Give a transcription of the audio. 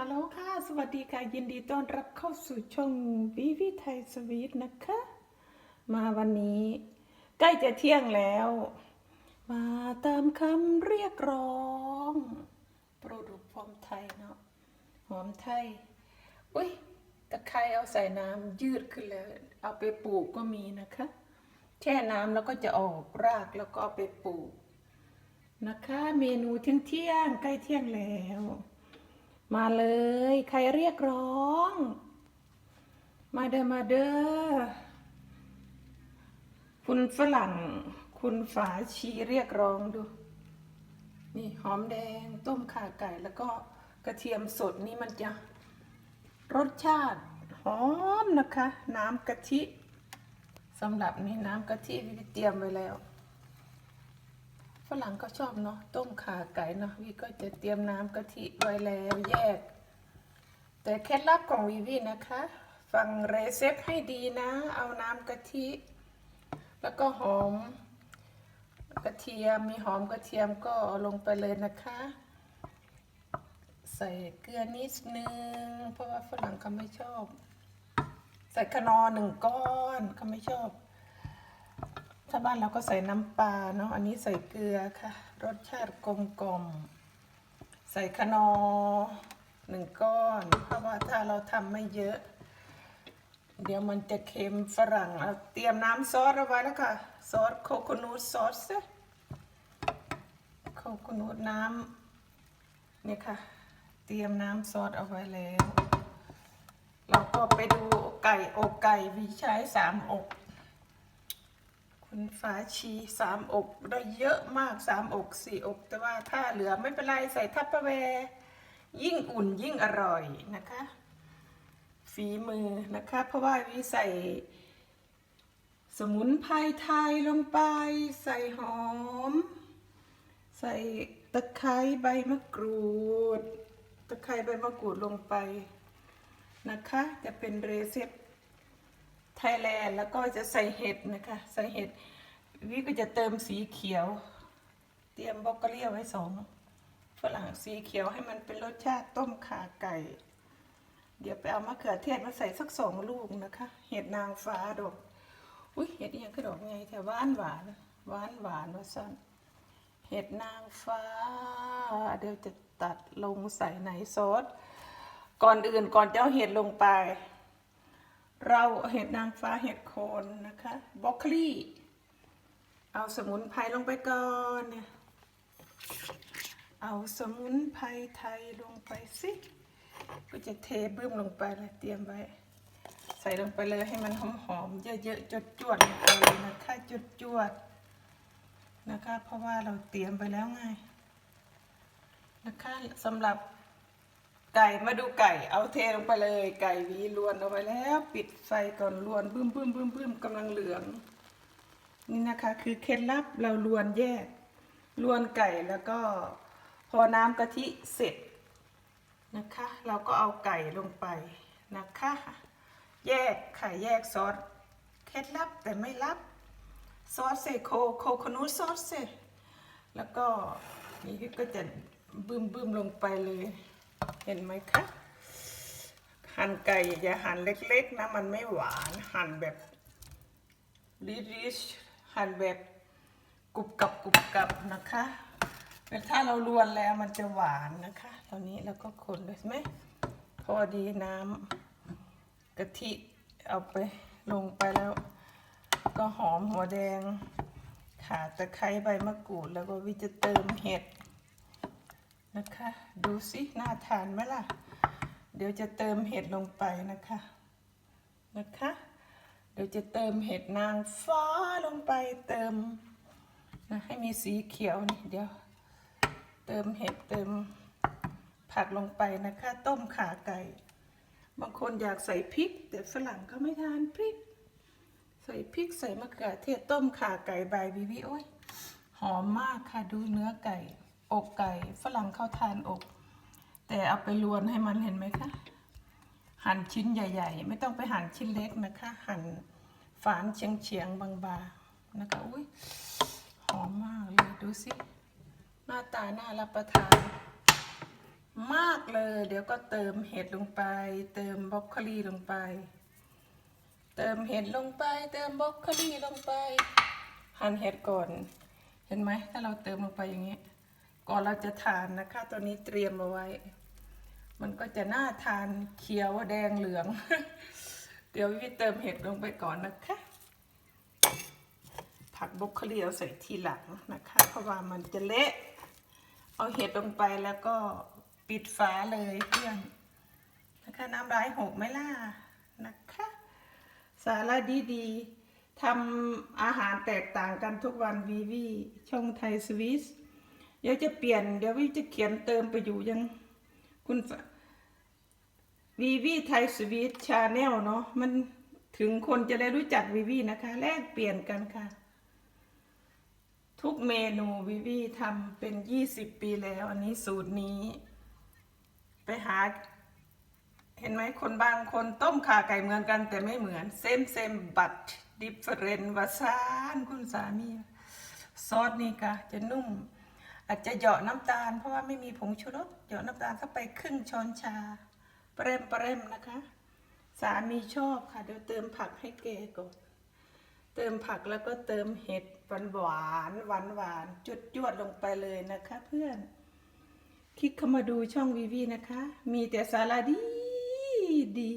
ฮัลโหลค่ะ สวัสดีค่ะ ยินดีต้อนรับเข้าสู่ช่องวิวิไทยสวีทนะคะ มาวันนี้ ใกล้จะเที่ยงแล้ว มาตามคำเรียกร้องโปรดุกหอมไทยเนาะหอมไทย อุ้ยตะไคร้เอาใส่น้ำยืดขึ้นเลยเอาไปปลูกก็มีนะคะ แช่น้ำแล้วก็จะออกรากแล้วก็เอาไปปลูกนะคะ เมนูเที่ยงเที่ยงใกล้เที่ยงแล้ว มาเลย ใครเรียกร้อง มาเด้อมาเด้อคุณฝรั่ง คุณฝาชีเรียกร้องดู นี่หอมแดงต้มข่าไก่แล้วก็กระเทียมสดนี่มันจะรสชาติหอมนะคะ น้ำกะทิสำหรับนี่น้ำกะทิที่เตรียมไว้แล้ว ฝรั่งก็ชอบเนาะต้มขาไก่เนาะวีก็จะเตรียมน้ำกะทิไว้แล้วแยก แต่เคล็ดลับของวีวีนะคะ ฟังเรเซปให้ดีนะ เอาน้ำกะทิ แล้วก็หอมกระเทียมมีหอมกระเทียมก็ลงไปเลยนะคะ ใส่เกลือนิดนึง เพราะว่าฝรั่งเขาไม่ชอบ ใส่ขนอหนึ่งก้อนเขาไม่ชอบ ถ้าบ้านเราก็ใส่น้ำปลาเนาะอันนี้ใส่เกลือค่ะ รสชาติกลมกลมใส่ขนอหนึ่งก้อน เพราะว่าถ้าเราทำไม่เยอะ เดี๋ยวมันจะเค็มฝรั่งเอาเตรียมน้ำซอสเอาไว้แล้วค่ะ ซอสโคโคนูตซอสโคโคนูตน้ำเนี่ยค่ะ เตรียมน้ำซอสเอาไว้แล้ว เราก็ไปดูไก่อกไก่วีใช้สามอก คุณฟ้าชีสามอกได้เยอะมากสามอกสี่อก แต่ว่าถ้าเหลือไม่เป็นไรใส่ทัพเปร์แวร์ยิ่งอุ่นยิ่งอร่อยนะคะ ฝีมือนะคะ เพราะว่าวิใส่ สมุนไพรไทยลงไป ใส่หอม ใส่ตะไคร้ใบมะกรูด ตะไคร้ใบมะกรูดลงไปนะคะ จะเป็นเรซิป ไทยแลนด์แล้วก็จะใส่เห็ดนะคะ ใส่เห็ด วิก็จะเติมสีเขียว เตรียมบล็อกโกเลียไว้สองฝรั่งสีเขียวให้มันเป็นรสชาติต้มข่าไก่ เดี๋ยวไปเอามะเขือเทศมาใส่สักสองลูกนะคะ เห็ดนางฟ้าดอกอุ้ยเห็ดยังกระดอกไงแต่หวานหวานหวานหวานว่าสั้นเห็ดนางฟ้า เดี๋ยวจะตัดลงใส่ในซอสก่อนอื่นก่อนจะเอาเห็ดลงไป เราเห็ดนางฟ้าเห็ดโคนนะคะบรอกโคลีเอาสมุนไพรลงไปก่อนเนี่ยเอาสมุนไพรไทยลงไปสิ ก็จะเทบึ้มลงไปเลยเตรียมไว้ ใส่ลงไปเลยให้มันหอมๆเยอะๆจดจวดลงไปเลยนะคะจดจวดนะคะ เพราะว่าเราเตรียมไปแล้วไงนะคะสำหรับ ไก่มาดูไก่เอาเทลงไปเลย ไก่วีลวนเอาไว้แล้ว ปิดไฟก่อนลวนบึ้มบึ้มบึ้มบึ้มกำลังเหลือง นี่นะคะคือเคล็ดลับเราลวนแยกลวนไก่แล้วก็พอน้ำกะทิเสร็จนะคะ เราก็เอาไก่ลงไปนะคะ แยกไข่แยกซอสเคล็ดลับแต่ไม่ลับซอสเซโคโคโคนูซอสเซแล้วก็นี่ก็จะบึ้มบึ้มลงไปเลย เห็นไหมคะหั่นไก่อย่าหั่นเล็กๆนะมันไม่หวานหั่นแบบริชๆหั่นแบบกรุบกับกรุบกับนะคะแต่ถ้าเราลวนแล้วมันจะหวานนะคะ ตอนนี้เราก็คนเลยไหมพอดีน้ำกะทิเอาไปลงไปแล้ว ก็หอมหัวแดง ขาตะไคร้ใบมะกรูดแล้วก็วิจะเติมเห็ด นะคะ ดูสิน่าทานไหมล่ะ เดี๋ยวจะเติมเห็ดลงไปนะคะ นะคะ เดี๋ยวจะเติมเห็ดนางฟ้าลงไปเติมนะให้มีสีเขียวนี่เดี๋ยว เติมเห็ดเติมผักลงไปนะคะ ต้มขาไก่ บางคนอยากใส่พริก แต่ฝรั่งเขาไม่ทานพริก ใส่พริกใส่มะเขือเทศต้มขาไก่ใบวิวิโอ้ยหอมมากค่ะดูเนื้อไก่ อกไก่ฝรั่งเขาทานอก แต่เอาไปลวนให้มันเห็นไหมคะหั่นชิ้นใหญ่ ๆ ไม่ต้องไปหั่นชิ้นเล็กนะคะ หั่นฝานเฉียงๆบางๆนะคะอุ้ยหอมมากเลยดูสิหน้าตาน่ารับประทาน มากเลย เดี๋ยวก็เติมเห็ดลงไป เติมบรอกโคลีลงไป เติมเห็ดลงไป เติมบรอกโคลีลงไป หั่นเห็ดก่อน เห็นไหมถ้าเราเติมลงไปอย่างนี้ ก่อนเราจะทานนะคะ ตัวนี้เตรียมเอาไว้ มันก็จะน่าทานเขียวแดงเหลือง เดี๋ยววิเติมเห็ดลงไปก่อนนะคะ ผักบรอกโคลีเอาใส่ทีหลังนะคะ เพราะว่ามันจะเละเอาเห็ดลงไปแล้วก็ปิดฝาเลยเพื่อนนะคะน้ำร้ายหกไม่ล่ะนะคะ สาระดีๆทำอาหารแตกต่างกันทุกวันวีวีช่องไทยสวิส ดี๋ยวจะเปลี่ยน เดี๋ยววิจะเขียนเติมไปอยู่ยัง คุณวีวีไทยสวิสชาแนลเนาะมันถึงคนจะได้รู้จักวีวีนะคะ แลกเปลี่ยนกันค่ะ ทุกเมนูวิวีทำเป็นยี่สิบปีแล้ว อันนี้สูตรนี้ ไปหา เห็นไหมคนบางคนต้มขาไก่เหมือนกันแต่ไม่เหมือนเซมเซมบัตดิฟเฟรนวาซานคุณสามี ซอสนี่กะจะนุ่ม อาจจะเหยาะน้ำตาล เพราะว่าไม่มีผงชูรสเหยาะน้ำตาลเข้าไปครึ่งช้อนชาเปรมเปรมนะคะ สามีชอบค่ะ เดี๋ยวเติมผักให้แกก่อนเติมผักแล้วก็เติมเห็ดหวานหวานหวานหวานจุดจวดลงไปเลยนะคะ เพื่อน คลิกเข้ามาดูช่องวีวีนะคะ มีแต่สาระดีดี